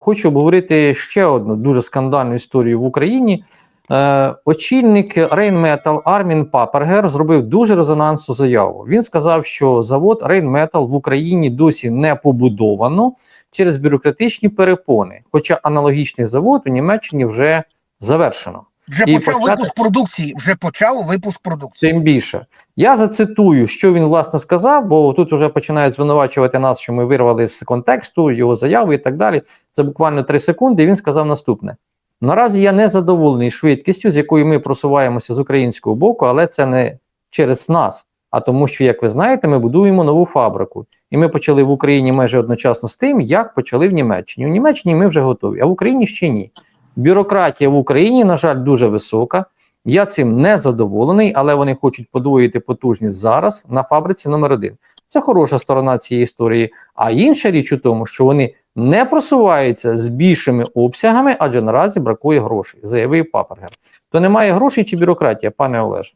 хочу обговорити ще одну дуже скандальну історію в Україні. Е, очільник Rheinmetall Армін Папергер зробив дуже резонансну заяву. Він сказав, що завод Rheinmetall в Україні досі не побудовано через бюрократичні перепони. Хоча аналогічний завод у Німеччині вже завершено. Вже І почав почати- випуск продукції. Вже почав випуск продукції. Тим більше. Я зацитую, що він власне сказав, бо тут вже починають звинувачувати нас, що ми вирвали з контексту його заяви і так далі. Це буквально три секунди. І він сказав наступне: наразі я не задоволений швидкістю, з якою ми просуваємося з українського боку, але це не через нас. А тому, що, як ви знаєте, ми будуємо нову фабрику. І ми почали в Україні майже одночасно з тим, як почали в Німеччині. У Німеччині ми вже готові, а в Україні ще ні. Бюрократія в Україні, на жаль, дуже висока. Я цим не задоволений, але вони хочуть подвоїти потужність зараз на фабриці номер один. Це хороша сторона цієї історії. А інша річ у тому, що вони не просуваються з більшими обсягами, адже наразі бракує грошей, заявив Папергер. То немає грошей чи бюрократія, пане Олеже?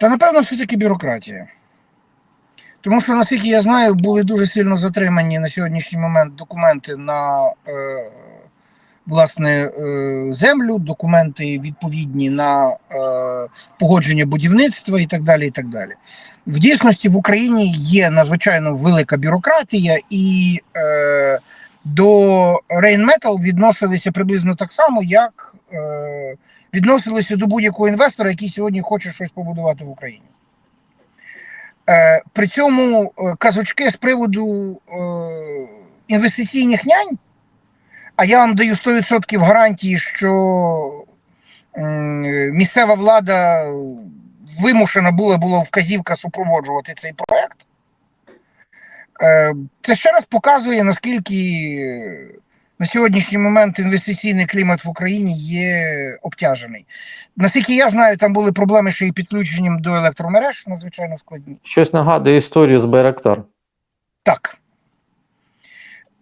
Та напевно, все-таки бюрократія. Тому що, наскільки я знаю, були дуже сильно затримані на сьогоднішній момент документи на е, власне е, землю, документи відповідні на е, погодження будівництва і так далі. і так далі. В дійсності в Україні є надзвичайно велика бюрократія, і е, до Rheinmetall відносилися приблизно так само, як е, відносилися до будь-якого інвестора, який сьогодні хоче щось побудувати в Україні. Е, при цьому е, казочки з приводу е, інвестиційних нянь, а я вам даю 100% гарантії, що місцева влада вимушена була була вказівка супроводжувати цей проект. Е, Це ще раз показує, наскільки на сьогоднішній момент інвестиційний клімат в Україні є обтяжений. Наскільки я знаю, там були проблеми ще й підключенням до електромереж, надзвичайно складні. Щось нагадує історію з Байрактар. Так.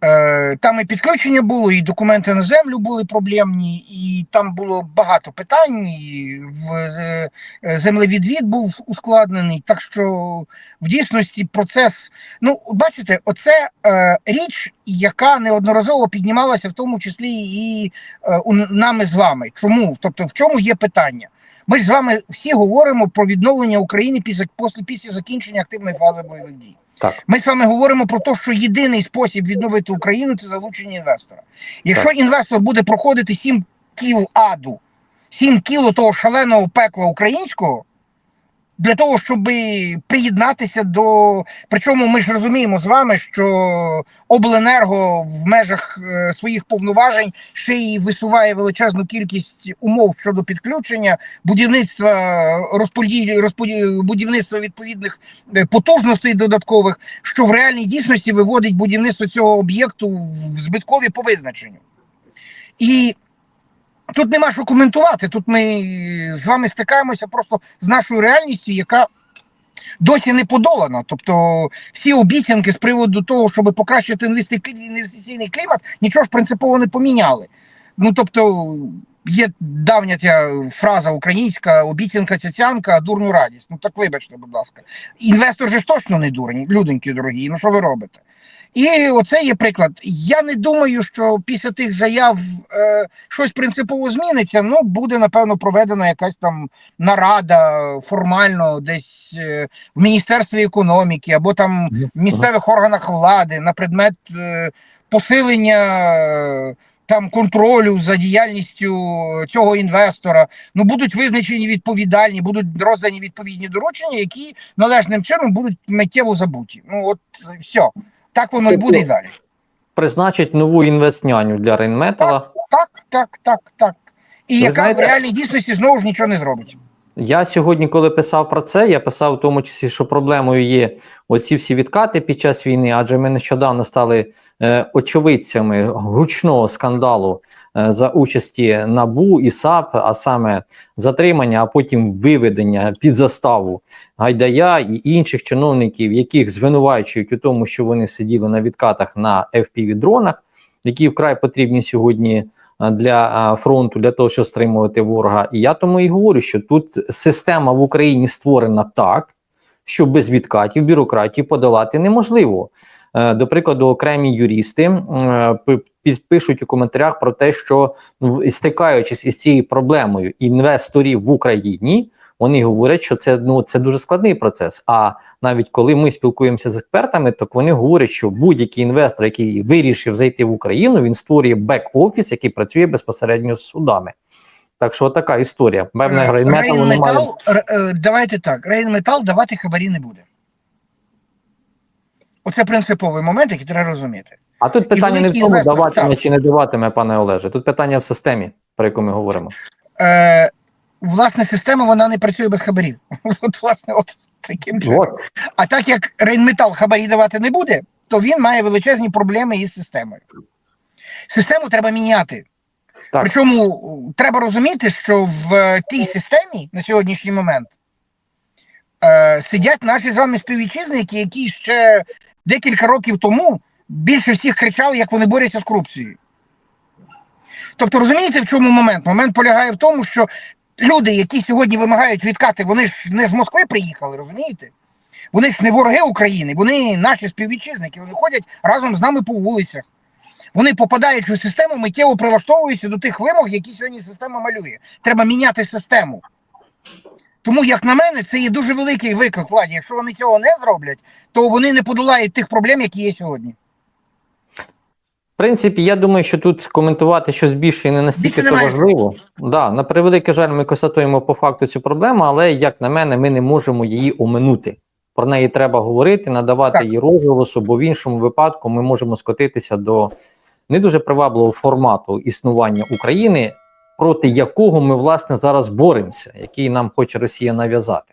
Е, там і підключення було, і документи на землю були проблемні, і там було багато питань. і в е, землевідвід був ускладнений. Так що в дійсності процес. Ну, бачите, оце е, річ, яка неодноразово піднімалася, в тому числі і е, у нами з вами. Чому? Тобто, в чому є питання? Ми ж з вами всі говоримо про відновлення України після після, після закінчення активної фази бойових дій. Так. Ми з вами говоримо про те, що єдиний спосіб відновити Україну це залучення інвестора. Якщо Так. інвестор буде проходити 7 кіл аду, 7 кіл того шаленого пекла українського, для того, щоб приєднатися до. Причому ми ж розуміємо з вами, що обленерго в межах е, своїх повноважень ще й висуває величезну кількість умов щодо підключення, будівництва розподілі, розподілі будівництва відповідних е, потужностей додаткових, що в реальній дійсності виводить будівництво цього об'єкту в збиткові по визначенню. І тут нема що коментувати. Тут ми з вами стикаємося просто з нашою реальністю, яка досі не подолана. Тобто всі обіцянки з приводу того, щоб покращити інвестиційний клімат, нічого ж принципово не поміняли. Ну тобто. Є давня ця фраза українська обіцянка цяцянка, а дурню радість. Ну так вибачте, будь ласка. Інвестор же ж точно не дурень, люденькі дорогі. Ну що ви робите? І оце є приклад. Я не думаю, що після тих заяв е, щось принципово зміниться. Ну, буде напевно проведена якась там нарада формально, десь е, в Міністерстві економіки або там в місцевих органах влади на предмет е, посилення. е, Там контролю за діяльністю цього інвестора, ну будуть визначені відповідальні, будуть роздані відповідні доручення, які належним чином будуть миттєво забуті. Ну от все. Так воно і буде і далі. Призначить нову інвестняню для Рейнметала. Так, так, так, так. І Ви яка знаєте- в реальній дійсності знову ж нічого не зробить. Я сьогодні, коли писав про це, я писав в тому числі, що проблемою є оці всі відкати під час війни, адже ми нещодавно стали очевидцями гучного скандалу е, за участі НАБУ і САП, а саме затримання, а потім виведення під заставу Гайдая і інших чиновників, яких звинувачують у тому, що вони сиділи на відкатах на FPV-дронах, які вкрай потрібні сьогодні для фронту, для того, щоб стримувати ворога. І я тому і говорю, що тут система в Україні створена так, що без відкатів бюрократії подолати неможливо. Е, До прикладу, окремі юристи е, підпишуть у коментарях про те, що ну, стикаючись із цією проблемою інвесторів в Україні, вони говорять, що це ну це дуже складний процес. А навіть коли ми спілкуємося з експертами, то вони говорять, що будь-який інвестор, який вирішив зайти в Україну, він створює бек-офіс, який працює безпосередньо з судами. Так що така історія. Певне, Е, грейнметалу немає. Рейнметал, р- е, давайте так, Рейнметал давати хабарі не буде. Оце принциповий момент, який треба розуміти. А тут питання не в тому, даватиме чи не даватиме, пане Олеже. Тут питання в системі, про яку ми говоримо. Е, власне, система вона не працює без хабарів. От, власне, от таким чином. От. А так як Рейнметал хабарі давати не буде, то він має величезні проблеми із системою. Систему треба міняти. Так. Причому треба розуміти, що в е, тій системі на сьогоднішній момент е, сидять наші з вами співвітчизники, які ще декілька років тому більше всіх кричали, як вони борються з корупцією. Тобто, розумієте, в чому момент? Момент полягає в тому, що люди, які сьогодні вимагають відкати, вони ж не з Москви приїхали, розумієте? Вони ж не вороги України, вони наші співвітчизники, вони ходять разом з нами по вулицях. Вони попадають в систему, миттєво прилаштовуються до тих вимог, які сьогодні система малює. Треба міняти систему. Тому, як на мене, це є дуже великий виклик владі. Якщо вони цього не зроблять, то вони не подолають тих проблем, які є сьогодні. В принципі, я думаю, що тут коментувати щось більше і не настільки то важливо. Да, на превеликий жаль, ми констатуємо по факту цю проблему, але як на мене, ми не можемо її оминути. Про неї треба говорити, надавати Так. їй розголосу, бо в іншому випадку ми можемо скотитися до не дуже привабливого формату існування України, проти якого ми власне зараз боремося, який нам хоче Росія нав'язати.